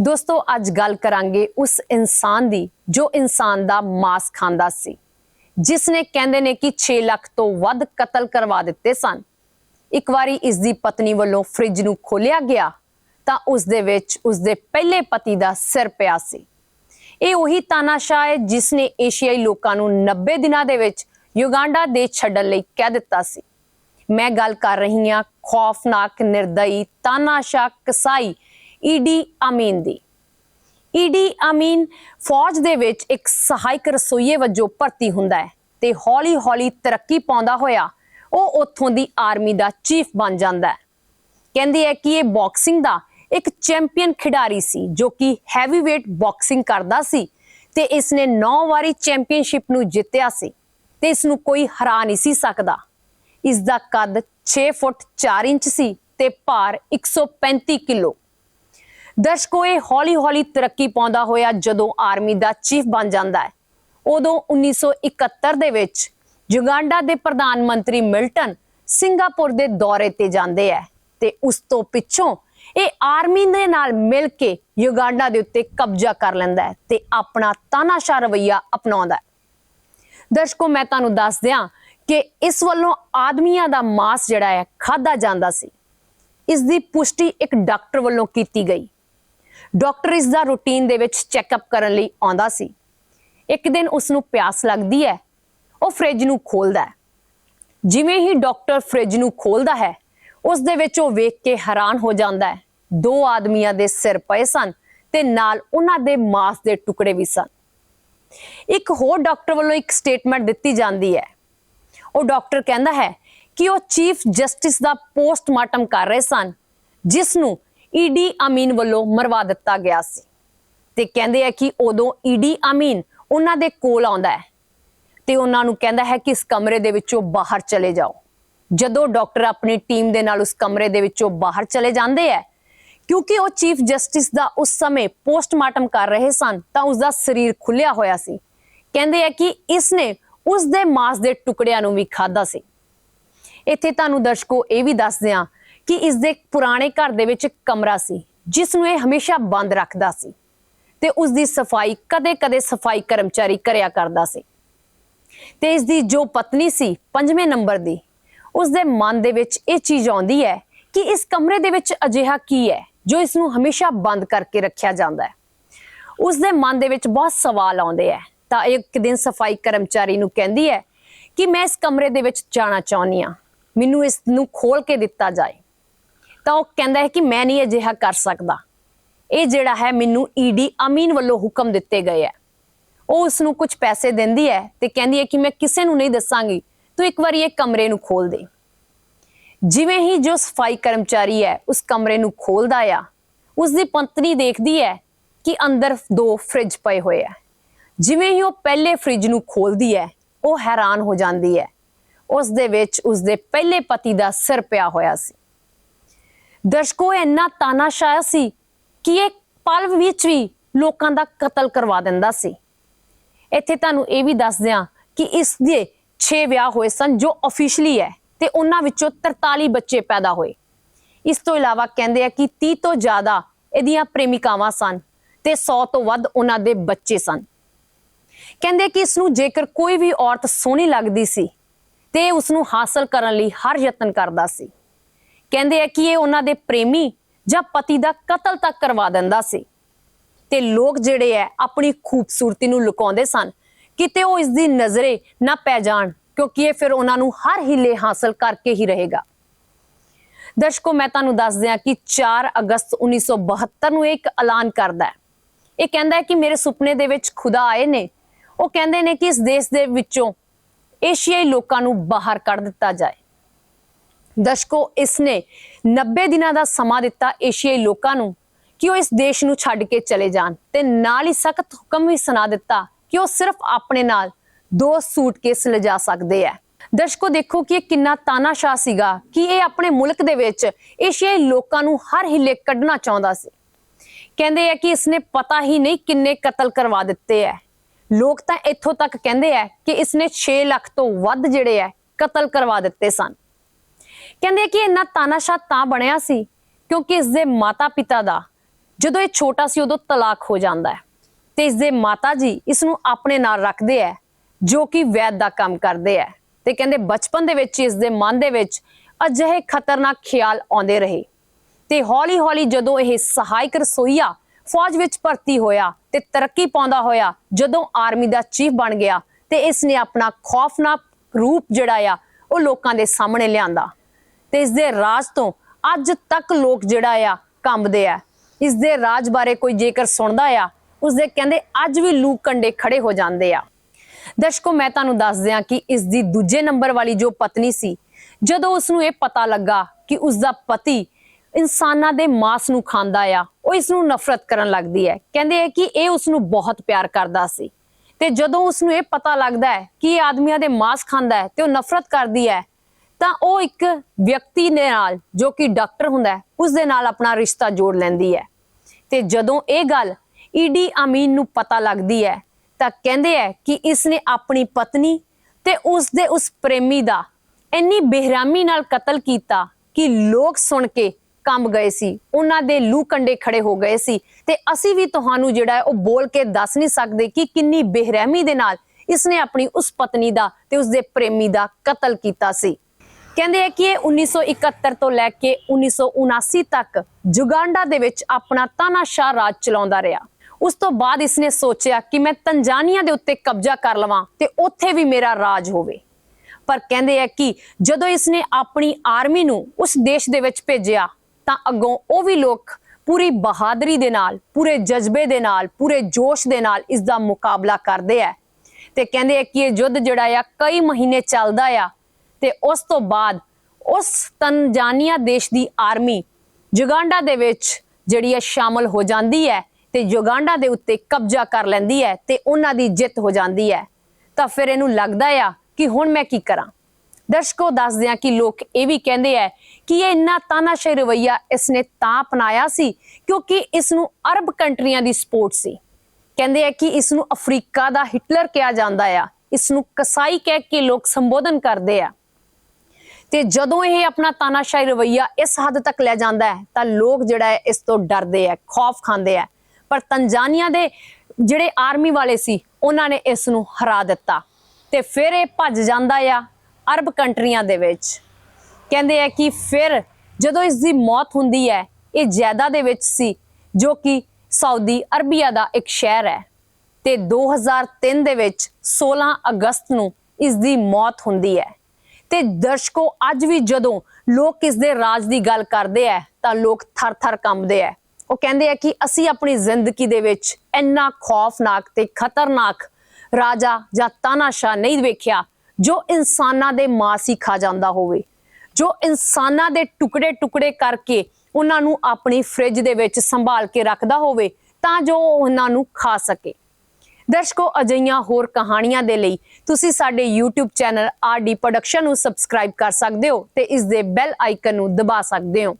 ਦੋਸਤੋ, ਅੱਜ ਗੱਲ ਕਰਾਂਗੇ ਉਸ ਇਨਸਾਨ ਦੀ ਜੋ ਇਨਸਾਨ ਦਾ ਮਾਸ ਖਾਂਦਾ ਸੀ ਜਿਸ ਨੇ ਕਹਿੰਦੇ ਨੇ ਕਿ 6 ਲੱਖ ਤੋਂ ਵੱਧ ਕਤਲ ਕਰਵਾ ਦਿੱਤੇ ਸਨ। ਇੱਕ ਵਾਰੀ ਇਸ ਦੀ ਪਤਨੀ ਵੱਲੋਂ ਫ੍ਰਿਜ ਨੂੰ ਖੋਲਿਆ ਗਿਆ, ਤਾਂ ਉਸ ਦੇ ਵਿੱਚ ਉਸ ਦੇ ਪਹਿਲੇ ਪਤੀ ਦਾ ਸਿਰ ਪਿਆ ਸੀ। ਇਹ ਉਹੀ ਤਾਨਾਸ਼ਾਹ ਹੈ ਜਿਸ ਨੇ ਏਸ਼ੀਆਈ ਲੋਕਾਂ ਨੂੰ 90 ਦਿਨਾਂ ਦੇ ਵਿੱਚ ਯੁਗਾਂਡਾ ਦੇ ਛੱਡਣ ਲਈ ਕਹਿ ਦਿੱਤਾ ਸੀ। ਮੈਂ ਗੱਲ ਕਰ ਰਹੀ ਹਾਂ ਖੌਫਨਾਕ, ਨਿਰਦਈ, ਤਾਨਾਸ਼ਾਹ, ਕਸਾਈ ਈਡੀ ਅਮੀਨ ਦੀ। ਈਡੀ ਅਮੀਨ ਫੌਜ ਦੇ ਵਿੱਚ ਇੱਕ ਸਹਾਇਕ ਰਸੋਈਏ ਵਜੋਂ ਭਰਤੀ ਹੁੰਦਾ ਹੈ ਤੇ ਹੌਲੀ-ਹੌਲੀ ਤਰੱਕੀ ਪਾਉਂਦਾ ਹੋਇਆ ਉਹ ਉੱਥੋਂ ਦੀ ਆਰਮੀ ਦਾ ਚੀਫ ਬਣ ਜਾਂਦਾ ਹੈ। ਕਹਿੰਦੇ ਹੈ ਕਿ ਇਹ ਬਾਕਸਿੰਗ ਦਾ ਇੱਕ ਚੈਂਪੀਅਨ ਖਿਡਾਰੀ ਸੀ ਜੋ ਕਿ ਹੈਵੀਵੇਟ ਬਾਕਸਿੰਗ ਕਰਦਾ ਸੀ ਤੇ ਇਸ ਨੇ 9 ਵਾਰੀ ਚੈਂਪੀਅਨਸ਼ਿਪ ਨੂੰ ਜਿੱਤਿਆ ਸੀ ਤੇ ਇਸ ਨੂੰ ਕੋਈ ਹਰਾ ਨਹੀਂ ਸੀ ਸਕਦਾ। ਇਸ ਦਾ ਕੱਦ 6 ਫੁੱਟ 4 ਇੰਚ ਸੀ ਤੇ ਭਾਰ 135 ਕਿਲੋ। ਦਰਸ਼ਕੋ, ਇਹ ਹੌਲੀ-ਹੌਲੀ ਤਰੱਕੀ ਪਾਉਂਦਾ ਹੋਇਆ ਜਦੋਂ ਆਰਮੀ ਦਾ ਚੀਫ ਬਣ ਜਾਂਦਾ ਹੈ। ਉਦੋਂ 1971 ਦੇ ਵਿੱਚ ਯੁਗਾਂਡਾ ਦੇ ਪ੍ਰਧਾਨ ਮੰਤਰੀ ਮਿਲਟਨ ਸਿੰਗਾਪੁਰ ਦੇ ਦੌਰੇ ਤੇ ਜਾਂਦੇ ਹੈ ਤੇ ਉਸ ਤੋਂ ਪਿੱਛੋਂ ਇਹ ਆਰਮੀ ਦੇ ਨਾਲ ਮਿਲ ਕੇ ਯੁਗਾਂਡਾ ਦੇ ਉੱਤੇ ਕਬਜ਼ਾ ਕਰ ਲੈਂਦਾ ਹੈ ਤੇ ਆਪਣਾ ਤਾਨਾਸ਼ਾਹ ਰਵਈਆ ਅਪਣਾਉਂਦਾ ਹੈ। ਦਰਸ਼ਕੋ, ਮੈਂ ਤੁਹਾਨੂੰ ਦੱਸ ਦਿਆਂ ਕਿ ਇਸ ਵੱਲੋਂ ਆਦਮੀਆਂ ਦਾ ਮਾਸ ਜਿਹੜਾ ਹੈ ਖਾਦਾ ਜਾਂਦਾ ਸੀ। ਇਸ ਦੀ ਪੁਸ਼ਟੀ ਇੱਕ ਡਾਕਟਰ ਵੱਲੋਂ ਕੀਤੀ ਗਈ। ਡਾਕਟਰ ਇਸ ਦਾ ਰੂਟੀਨ ਦੇ ਵਿੱਚ ਚੈੱਕਅਪ ਕਰਨ ਲਈ ਆਉਂਦਾ ਸੀ। ਇੱਕ ਦਿਨ ਉਸ ਨੂੰ ਪਿਆਸ ਲੱਗਦੀ ਹੈ, ਉਹ ਫ੍ਰਿਜ ਨੂੰ ਖੋਲਦਾ ਹੈ। ਜਿਵੇਂ ਹੀ ਡਾਕਟਰ ਫ੍ਰਿਜ ਨੂੰ ਖੋਲਦਾ ਹੈ, ਉਸ ਦੇ ਵਿੱਚ ਉਹ ਵੇਖ ਕੇ ਹੈਰਾਨ ਹੋ ਜਾਂਦਾ ਹੈ। ਦੋ ਆਦਮੀਆਂ ਦੇ ਸਿਰ ਪਏ ਸਨ ਤੇ ਨਾਲ ਉਹਨਾਂ ਦੇ ਮਾਸ ਦੇ ਟੁਕੜੇ ਵੀ ਸਨ। ਇੱਕ ਹੋਰ ਡਾਕਟਰ ਵੱਲੋਂ ਇੱਕ ਸਟੇਟਮੈਂਟ ਦਿੱਤੀ ਜਾਂਦੀ ਹੈ। ਉਹ ਡਾਕਟਰ ਕਹਿੰਦਾ ਹੈ ਕਿ ਉਹ ਚੀਫ ਜਸਟਿਸ ਦਾ ਪੋਸਟਮਾਰਟਮ ਕਰ ਰਹੇ ਸਨ, ਜਿਸ ਨੂੰ ਈਡੀ ਅਮੀਨ ਵੱਲੋਂ ਮਰਵਾ ਦਿੱਤਾ ਗਿਆ ਸੀ। ਤੇ ਕਹਿੰਦੇ ਆ ਕਿ ਉਦੋਂ ਈਡੀ ਅਮੀਨ ਉਹਨਾਂ ਦੇ ਕੋਲ ਆਉਂਦਾ ਹੈ ਤੇ ਉਹਨਾਂ ਨੂੰ ਕਹਿੰਦਾ ਹੈ ਕਿ ਇਸ ਕਮਰੇ ਦੇ ਵਿੱਚੋਂ ਬਾਹਰ ਚਲੇ ਜਾਓ। ਜਦੋਂ ਡਾਕਟਰ ਆਪਣੀ ਟੀਮ ਦੇ ਨਾਲ ਉਸ ਕਮਰੇ ਦੇ ਵਿੱਚੋਂ ਬਾਹਰ ਚਲੇ ਜਾਂਦੇ ਹੈ ਕਿਉਂਕਿ ਉਹ ਚੀਫ ਜਸਟਿਸ ਦਾ ਉਸ ਸਮੇਂ ਪੋਸਟਮਾਰਟਮ ਕਰ ਰਹੇ ਸਨ, ਤਾਂ ਉਸ ਦਾ ਸਰੀਰ ਖੁੱਲਿਆ ਹੋਇਆ ਸੀ। ਕਹਿੰਦੇ ਆ ਕਿ ਇਸ ਨੇ ਉਸ ਦੇ ਮਾਸ ਦੇ ਟੁਕੜਿਆਂ ਨੂੰ ਵੀ ਖਾਦਾ ਸੀ। ਇੱਥੇ ਤੁਹਾਨੂੰ ਦਰਸ਼ਕੋ ਇਹ ਵੀ ਦੱਸ ਦਿਆਂ ਕਿ ਇਸ ਦੇ ਪੁਰਾਣੇ ਘਰ ਦੇ ਵਿੱਚ ਕਮਰਾ ਸੀ, ਜਿਸ ਨੂੰ ਇਹ ਹਮੇਸ਼ਾ ਬੰਦ ਰੱਖਦਾ ਸੀ ਤੇ ਉਸ ਦੀ ਸਫ਼ਾਈ ਕਦੇ-ਕਦੇ ਸਫ਼ਾਈ ਕਰਮਚਾਰੀ ਕਰਿਆ ਕਰਦਾ ਸੀ। ਤੇ ਇਸ ਦੀ ਜੋ ਪਤਨੀ ਸੀ, ਪੰਜਵੇਂ ਨੰਬਰ ਦੀ ਉਸ ਦੇ ਮਨ ਦੇ ਵਿੱਚ ਇਹ ਚੀਜ਼ ਆਉਂਦੀ ਹੈ ਕਿ ਇਸ ਕਮਰੇ ਦੇ ਵਿੱਚ ਅਜਿਹਾ ਕੀ ਹੈ, ਜੋ ਇਸ ਨੂੰ ਹਮੇਸ਼ਾ ਬੰਦ ਕਰਕੇ ਰੱਖਿਆ ਜਾਂਦਾ ਹੈ। ਉਸ ਦੇ ਮਨ ਦੇ ਵਿੱਚ ਬਹੁਤ ਸਵਾਲ ਆਉਂਦੇ ਹੈ। ਤਾਂ ਇੱਕ ਦਿਨ ਸਫ਼ਾਈ ਕਰਮਚਾਰੀ ਨੂੰ ਕਹਿੰਦੀ ਹੈ ਕਿ ਮੈਂ ਇਸ ਕਮਰੇ ਦੇ ਵਿੱਚ ਜਾਣਾ ਚਾਹੁੰਦੀ ਹਾਂ। ਮੈਨੂੰ ਇਸ ਨੂੰ ਖੋਲ ਕੇ ਦਿੱਤਾ ਜਾਏ। ਤਾਂ ਉਹ ਕਹਿੰਦਾ ਹੈ ਕਿ ਮੈਂ ਨਹੀਂ ਅਜਿਹਾ ਕਰ ਸਕਦਾ। ਇਹ ਜਿਹੜਾ ਹੈ ਮੈਨੂੰ ਈਡੀ ਅਮੀਨ ਵੱਲੋਂ ਹੁਕਮ ਦਿੱਤੇ ਗਏ ਹੈ। ਉਹ ਉਸ ਨੂੰ ਕੁਝ ਪੈਸੇ ਦਿੰਦੀ ਹੈ ਤੇ ਕਹਿੰਦੀ ਹੈ ਕਿ ਮੈਂ ਕਿਸੇ ਨੂੰ ਨਹੀਂ ਦੱਸਾਂਗੀ। ਤੂੰ ਇੱਕ ਵਾਰੀ ਇਹ ਕਮਰੇ ਨੂੰ ਖੋਲ ਦੇ। ਜਿਵੇਂ ਹੀ ਜੋ ਸਫ਼ਾਈ ਕਰਮਚਾਰੀ ਹੈ, ਉਸ ਕਮਰੇ ਨੂੰ ਖੋਲਦਾ ਆ ਉਸ ਦੀ ਪਤਨੀ ਦੇਖਦੀ ਹੈ ਕਿ ਅੰਦਰ ਦੋ ਫ੍ਰਿਜ ਪਏ ਹੋਏ ਆ। ਜਿਵੇਂ ਹੀ ਉਹ ਪਹਿਲੇ ਫ੍ਰਿਜ ਨੂੰ ਖੋਲਦੀ ਹੈ, ਉਹ ਹੈਰਾਨ ਹੋ ਜਾਂਦੀ ਹੈ। ਉਸ ਦੇ ਵਿੱਚ ਉਸ ਦੇ ਪਹਿਲੇ ਪਤੀ ਦਾ ਸਿਰ ਪਿਆ ਹੋਇਆ ਸੀ। ਦਰਸ਼ਕੋ ਇਹ ਇੰਨਾ ਤਾਨਾਸ਼ਾਹ ਸੀ ਕਿ ਇਹ ਪਲ ਵਿੱਚ ਵੀ ਲੋਕਾਂ ਦਾ ਕਤਲ ਕਰਵਾ ਦਿੰਦਾ ਸੀ। ਇੱਥੇ ਤੁਹਾਨੂੰ ਇਹ ਵੀ ਦੱਸ ਦਿਆਂ ਕਿ ਇਸ ਦੇ 6 ਵਿਆਹ ਹੋਏ ਸਨ, ਜੋ ਅਫੀਸ਼ੀਅਲੀ ਹੈ ਤੇ ਉਹਨਾਂ ਵਿੱਚੋਂ 43 ਬੱਚੇ ਪੈਦਾ ਹੋਏ। ਇਸ ਤੋਂ ਇਲਾਵਾ ਕਹਿੰਦੇ ਆ ਕਿ 30 ਤੋਂ ਜ਼ਿਆਦਾ ਇਹਦੀਆਂ ਪ੍ਰੇਮਿਕਾਵਾਂ ਸਨ ਤੇ 100 ਤੋਂ ਵੱਧ ਉਹਨਾਂ ਦੇ ਬੱਚੇ ਸਨ। ਕਹਿੰਦੇ ਕਿ ਇਸ ਨੂੰ ਜੇਕਰ ਕੋਈ ਵੀ ਔਰਤ ਸੋਹਣੀ ਲੱਗਦੀ ਸੀ ਤੇ ਉਸ ਨੂੰ ਹਾਸਲ ਕਰਨ ਲਈ ਹਰ ਯਤਨ ਕਰਦਾ ਸੀ। ਕਹਿੰਦੇ ਆ ਕਿ ਇਹ ਉਹਨਾਂ ਦੇ ਪ੍ਰੇਮੀ ਜਾਂ ਪਤੀ ਦਾ ਕਤਲ ਤੱਕ ਕਰਵਾ ਦਿੰਦਾ ਸੀ। ਤੇ ਲੋਕ ਜਿਹੜੇ ਐ, ਆਪਣੀ ਖੂਬਸੂਰਤੀ ਨੂੰ ਲੁਕਾਉਂਦੇ ਸਨ। ਕਿਤੇ ਉਹ ਇਸ ਦੀ ਨਜ਼ਰੇ ਨਾ ਪੈ ਜਾਣ, ਕਿਉਂਕਿ ਇਹ ਫਿਰ ਉਹਨਾਂ ਨੂੰ ਹਰ ਹਿੱਲੇ ਹਾਸਲ ਕਰਕੇ ਹੀ ਰਹੇਗਾ। ਦਰਸ਼ਕੋ, ਮੈਂ ਤੁਹਾਨੂੰ ਦੱਸ ਦਿਆਂ ਕਿ 4 ਅਗਸਤ 1972 ਨੂੰ ਇਹ ਇੱਕ ਐਲਾਨ ਕਰਦਾ ਹੈ ਇਹ ਕਹਿੰਦਾ ਹੈ ਕਿ ਮੇਰੇ ਸੁਪਨੇ ਦੇ ਵਿੱਚ ਖੁਦਾ ਆਏ ਨੇ। ਉਹ ਕਹਿੰਦੇ ਨੇ ਕਿ ਇਸ ਦੇਸ਼ ਦੇ ਵਿੱਚੋਂ ਏਸ਼ੀਆਈ ਲੋਕਾਂ ਨੂੰ ਬਾਹਰ ਕੱਢ ਦਿੱਤਾ ਜਾਏ। ਦਰਸ਼ਕੋ ਇਸ ਨੇ 90 ਦਿਨਾਂ ਦਾ ਸਮਾਂ ਦਿੱਤਾ ਏਸ਼ੀਆਈ ਲੋਕਾਂ ਨੂੰ ਕਿ ਉਹ ਇਸ ਦੇਸ਼ ਨੂੰ ਛੱਡ ਕੇ ਚਲੇ ਜਾਣ ਤੇ ਨਾਲ ਹੀ ਸਖਤ ਹੁਕਮ ਵੀ ਸੁਣਾ ਦਿੱਤਾ ਕਿ ਉਹ ਸਿਰਫ ਆਪਣੇ ਨਾਲ ਦੋ ਸੂਟਕੇਸ ਲਿਜਾ ਸਕਦੇ ਆ ਦਰਸ਼ਕੋ, ਦੇਖੋ ਕਿ ਇਹ ਕਿੰਨਾ ਤਾਨਾਸ਼ਾਹ ਸੀਗਾ ਕਿ ਇਹ ਆਪਣੇ ਮੁਲਕ ਦੇ ਵਿੱਚ ਏਸ਼ੀਆਈ ਲੋਕਾਂ ਨੂੰ ਹਰ ਹਿੱਲੇ ਕੱਢਣਾ ਚਾਹੁੰਦਾ ਸੀ। ਕਹਿੰਦੇ ਆ ਕਿ ਇਸਨੇ ਪਤਾ ਹੀ ਨਹੀਂ ਕਿੰਨੇ ਕਤਲ ਕਰਵਾ ਦਿੱਤੇ ਐ ਲੋਕ ਤਾਂ ਇੱਥੋਂ ਤੱਕ ਕਹਿੰਦੇ ਆ ਕਿ ਇਸਨੇ 6 ਲੱਖ ਤੋਂ ਵੱਧ ਜਿਹੜੇ ਐ ਕਤਲ ਕਰਵਾ ਦਿੱਤੇ ਸਨ। ਕਹਿੰਦੇ ਕਿ ਇੰਨਾ ਤਾਨਾਸ਼ਾਹ ਤਾਂ ਬਣਿਆ ਸੀ ਕਿਉਂਕਿ ਇਸ ਦੇ ਮਾਤਾ-ਪਿਤਾ ਦਾ ਜਦੋਂ ਇਹ ਛੋਟਾ ਸੀ ਉਦੋਂ ਤਲਾਕ ਹੋ ਜਾਂਦਾ ਹੈ ਤੇ ਇਸ ਦੇ ਮਾਤਾ ਜੀ ਇਸ ਨੂੰ ਆਪਣੇ ਨਾਲ ਰੱਖਦੇ ਹੈ, ਜੋ ਕਿ ਵੈਦ ਦਾ ਕੰਮ ਕਰਦੇ ਹੈ। ਤੇ ਕਹਿੰਦੇ ਬਚਪਨ ਦੇ ਵਿੱਚ ਇਸ ਦੇ ਮਨ ਦੇ ਵਿੱਚ ਅਜਿਹੇ ਖਤਰਨਾਕ ਖਿਆਲ ਆਉਂਦੇ ਰਹੇ ਤੇ ਹੌਲੀ-ਹੌਲੀ ਜਦੋਂ ਇਹ ਸਹਾਇਕ ਰਸੋਈਆ ਫੌਜ ਵਿੱਚ ਭਰਤੀ ਹੋਇਆ ਤੇ ਤਰੱਕੀ ਪਾਉਂਦਾ ਹੋਇਆ, ਜਦੋਂ ਆਰਮੀ ਦਾ ਚੀਫ ਬਣ ਗਿਆ ਤੇ ਇਸ ਨੇ ਆਪਣਾ ਖੌਫਨਾਕ ਰੂਪ ਜਿਹੜਾ ਆ ਉਹ ਲੋਕਾਂ ਦੇ ਸਾਹਮਣੇ ਲਿਆਂਦਾ। ਤੇ ਇਸ ਦੇ ਰਾਜ ਤੋਂ ਅੱਜ ਤੱਕ ਲੋਕ ਜਿਹੜਾ ਆ ਕੰਬਦੇ ਆ। ਇਸ ਦੇ ਰਾਜ ਬਾਰੇ ਕੋਈ ਜੇਕਰ ਸੁਣਦਾ ਆ, ਉਸ ਦੇ ਕਹਿੰਦੇ ਅੱਜ ਵੀ ਲੂ ਕੰਡੇ ਖੜੇ ਹੋ ਜਾਂਦੇ ਆ। ਦਰਸ਼ਕੋ, ਮੈਂ ਤੁਹਾਨੂੰ ਦੱਸ ਦਿਆਂ ਕਿ ਇਸ ਦੀ ਦੂਜੇ ਨੰਬਰ ਵਾਲੀ ਜੋ ਪਤਨੀ ਸੀ, ਜਦੋਂ ਉਸ ਨੂੰ ਇਹ ਪਤਾ ਲੱਗਾ ਕਿ ਉਸ ਦਾ ਪਤੀ ਇਨਸਾਨਾਂ ਦੇ ਮਾਸ ਨੂੰ ਖਾਂਦਾ ਆ, ਉਹ ਇਸ ਨੂੰ ਨਫ਼ਰਤ ਕਰਨ ਲੱਗਦੀ ਹੈ। ਕਹਿੰਦੇ ਹੈ ਕਿ ਇਹ ਉਸ ਨੂੰ ਬਹੁਤ ਪਿਆਰ ਕਰਦਾ ਸੀ। ਤੇ ਜਦੋਂ ਉਸ ਨੂੰ ਇਹ ਪਤਾ ਲੱਗਦਾ ਹੈ ਕਿ ਇਹ ਆਦਮੀਆਂ ਦੇ ਮਾਸ ਖਾਂਦਾ ਹੈ ਤੇ ਉਹ ਨਫ਼ਰਤ ਕਰਦੀ ਹੈ ਤਾਂ ਉਹ ਇੱਕ ਵਿਅਕਤੀ ਦੇ ਨਾਲ ਜੋ ਕਿ ਡਾਕਟਰ ਹੁੰਦਾ ਹੈ, ਉਸ ਦੇ ਨਾਲ ਆਪਣਾ ਰਿਸ਼ਤਾ ਜੋੜ ਲੈਂਦੀ ਹੈ। ਤੇ ਜਦੋਂ ਇਹ ਗੱਲ ਈਡੀ ਅਮੀਨ ਨੂੰ ਪਤਾ ਲੱਗਦੀ ਹੈ, ਤਾਂ ਕਹਿੰਦੇ ਹੈ ਕਿ ਇਸ ਨੇ ਆਪਣੀ ਪਤਨੀ ਤੇ ਉਸ ਦੇ ਉਸ ਪ੍ਰੇਮੀ ਦਾ ਇੰਨੀ ਬੇਰਹਿਮੀ ਨਾਲ ਕਤਲ ਕੀਤਾ ਕਿ ਲੋਕ ਸੁਣ ਕੇ ਕੰਬ ਗਏ ਸੀ। ਉਹਨਾਂ ਦੇ ਲੂ ਕੰਡੇ ਖੜੇ ਹੋ ਗਏ ਸੀ। ਤੇ ਅਸੀਂ ਵੀ ਤੁਹਾਨੂੰ ਜਿਹੜਾ ਹੈ ਉਹ ਬੋਲ ਕੇ ਦੱਸ ਨਹੀਂ ਸਕਦੇ ਕਿ ਕਿੰਨੀ ਬੇਰਹਿਮੀ ਦੇ ਨਾਲ ਇਸ ਨੇ ਆਪਣੀ ਉਸ ਪਤਨੀ ਦਾ ਤੇ ਉਸ ਦੇ ਪ੍ਰੇਮੀ ਦਾ ਕਤਲ ਕੀਤਾ ਸੀ। ਕਹਿੰਦੇ ਆ ਕਿ ਇਹ 1971 ਤੋਂ ਲੈ ਕੇ 1979 ਤੱਕ ਜੁਗਾਂਡਾ ਦੇ ਵਿੱਚ ਆਪਣਾ ਤਾਨਾਸ਼ਾਹ ਰਾਜ ਚਲਾਉਂਦਾ ਰਿਹਾ। ਉਸ ਤੋਂ ਬਾਅਦ ਇਸਨੇ ਸੋਚਿਆ ਕਿ ਮੈਂ ਤੰਜਾਨੀਆ ਦੇ ਉੱਤੇ ਕਬਜ਼ਾ ਕਰ ਲਵਾਂ ਤੇ ਉੱਥੇ ਵੀ ਮੇਰਾ ਰਾਜ ਹੋਵੇ। ਪਰ ਕਹਿੰਦੇ ਆ ਕਿ ਜਦੋਂ ਇਸਨੇ ਆਪਣੀ ਆਰਮੀ ਨੂੰ ਉਸ ਦੇਸ਼ ਦੇ ਵਿੱਚ ਭੇਜਿਆ, ਤਾਂ ਅੱਗੋਂ ਉਹ ਵੀ ਲੋਕ ਪੂਰੀ ਬਹਾਦਰੀ ਦੇ ਨਾਲ, ਪੂਰੇ ਜਜ਼ਬੇ ਦੇ ਨਾਲ, ਪੂਰੇ ਜੋਸ਼ ਦੇ ਨਾਲ ਇਸ ਦਾ ਮੁਕਾਬਲਾ ਕਰਦੇ ਆ। ਤੇ ਕਹਿੰਦੇ ਆ ਕਿ ਇਹ ਯੁੱਧ ਜਿਹੜਾ ਆ, ਕਈ ਮਹੀਨੇ ਚੱਲਦਾ ਆ ਤੇ ਉਸ ਤੋਂ ਬਾਅਦ ਉਸ ਤਨਜ਼ਾਨੀਆ ਦੇਸ਼ ਦੀ ਆਰਮੀ ਯੁਗਾਂਡਾ ਦੇ ਵਿੱਚ ਜਿਹੜੀ ਹੈ ਸ਼ਾਮਲ ਹੋ ਜਾਂਦੀ ਹੈ ਤੇ ਯੁਗਾਂਡਾ ਦੇ ਉੱਤੇ ਕਬਜ਼ਾ ਕਰ ਲੈਂਦੀ ਹੈ ਤੇ ਉਹਨਾਂ ਦੀ ਜਿੱਤ ਹੋ ਜਾਂਦੀ ਹੈ। ਤਾਂ ਫਿਰ ਇਹਨੂੰ ਲੱਗਦਾ ਆ ਕਿ ਹੁਣ ਮੈਂ ਕੀ ਕਰਾਂ? ਦਰਸ਼ਕੋ, ਦੱਸਦੇ ਆ ਕਿ ਲੋਕ ਇਹ ਵੀ ਕਹਿੰਦੇ ਆ ਕਿ ਇਹ ਇੰਨਾ ਤਾਨਾਸ਼ਾਹੀ ਰਵਈਆ ਇਸਨੇ ਤਾਂ ਅਪਣਾਇਆ ਸੀ ਕਿਉਂਕਿ ਇਸ ਨੂੰ ਅਰਬ ਕੰਟਰੀਆਂ ਦੀ ਸਪੋਰਟ ਸੀ। ਕਹਿੰਦੇ ਆ ਕਿ ਇਸ ਨੂੰ ਅਫਰੀਕਾ ਦਾ ਹਿਟਲਰ ਕਿਹਾ ਜਾਂਦਾ ਆ। ਇਸ ਨੂੰ ਕਸਾਈ ਕਹਿ ਕੇ ਲੋਕ ਸੰਬੋਧਨ ਕਰਦੇ ਆ। ਤੇ ਜਦੋਂ ਇਹ ਆਪਣਾ ਤਾਨਾਸ਼ਾਹੀ ਰਵਈਆ ਇਸ ਹੱਦ ਤੱਕ ਲੈ ਜਾਂਦਾ ਹੈ, ਤਾਂ ਲੋਕ ਜਿਹੜਾ ਹੈ ਇਸ ਤੋਂ ਡਰਦੇ ਆ ਖੌਫ ਖਾਂਦੇ ਆ ਪਰ ਤੰਜਾਨੀਆ ਦੇ ਜਿਹੜੇ ਆਰਮੀ ਵਾਲੇ ਸੀ, ਉਹਨਾਂ ਨੇ ਇਸ ਨੂੰ ਹਰਾ ਦਿੱਤਾ। ਤੇ ਫਿਰ ਇਹ ਭੱਜ ਜਾਂਦਾ ਆ ਅਰਬ ਕੰਟਰੀਆਂ ਦੇ ਵਿੱਚ। ਕਹਿੰਦੇ ਆ ਕਿ ਫਿਰ ਜਦੋਂ ਇਸ ਦੀ ਮੌਤ ਹੁੰਦੀ ਹੈ, ਇਹ ਜੈਦਾ ਦੇ ਵਿੱਚ ਸੀ, ਜੋ ਕਿ ਸਾਊਦੀ ਅਰਬੀਆ ਦਾ ਇੱਕ ਸ਼ਹਿਰ ਹੈ। ਤੇ 2003 ਦੇ ਵਿੱਚ 16 ਅਗਸਤ ਨੂੰ ਇਸ ਦੀ ਮੌਤ ਹੁੰਦੀ ਹੈ। ਤੇ ਦਰਸ਼ਕੋ ਅੱਜ ਵੀ ਜਦੋਂ ਲੋਕ ਇਸ ਦੇ ਰਾਜ ਦੀ ਗੱਲ ਕਰਦੇ ਆ ਤਾਂ ਲੋਕ ਥਰ-ਥਰ ਕੰਬਦੇ ਆ ਉਹ ਕਹਿੰਦੇ ਆ ਕਿ ਅਸੀਂ ਆਪਣੀ ਜ਼ਿੰਦਗੀ ਦੇ ਵਿੱਚ ਇੰਨਾ ਖੌਫਨਾਕ ਤੇ ਖਤਰਨਾਕ ਰਾਜਾ ਜਾਂ ਤਾਨਾਸ਼ਾਹ ਨਹੀਂ ਵੇਖਿਆ ਜੋ ਇਨਸਾਨਾਂ ਦੇ ਮਾਸੀ ਖਾ ਜਾਂਦਾ ਹੋਵੇ। ਜੋ ਇਨਸਾਨਾਂ ਦੇ ਟੁਕੜੇ-ਟੁਕੜੇ ਕਰਕੇ ਉਹਨਾਂ ਨੂੰ ਆਪਣੀ ਫ੍ਰਿਜ ਦੇ ਵਿੱਚ ਸੰਭਾਲ ਕੇ ਰੱਖਦਾ ਹੋਵੇ, ਤਾਂ ਜੋ ਉਹਨਾਂ ਨੂੰ ਖਾ ਸਕੇ। ਦਰਸ਼ਕੋ ਅਜਈਆਂ ਹੋਰ ਕਹਾਣੀਆਂ ਦੇ ਲਈ ਤੁਸੀਂ ਸਾਡੇ YouTube ਚੈਨਲ ਆਰਡੀ ਪ੍ਰੋਡਕਸ਼ਨ ਨੂੰ ਸਬਸਕ੍ਰਾਈਬ ਕਰ ਸਕਦੇ ਹੋ ਤੇ ਇਸ ਦੇ ਬੈਲ ਆਈਕਨ ਨੂੰ ਦਬਾ ਸਕਦੇ ਹੋ।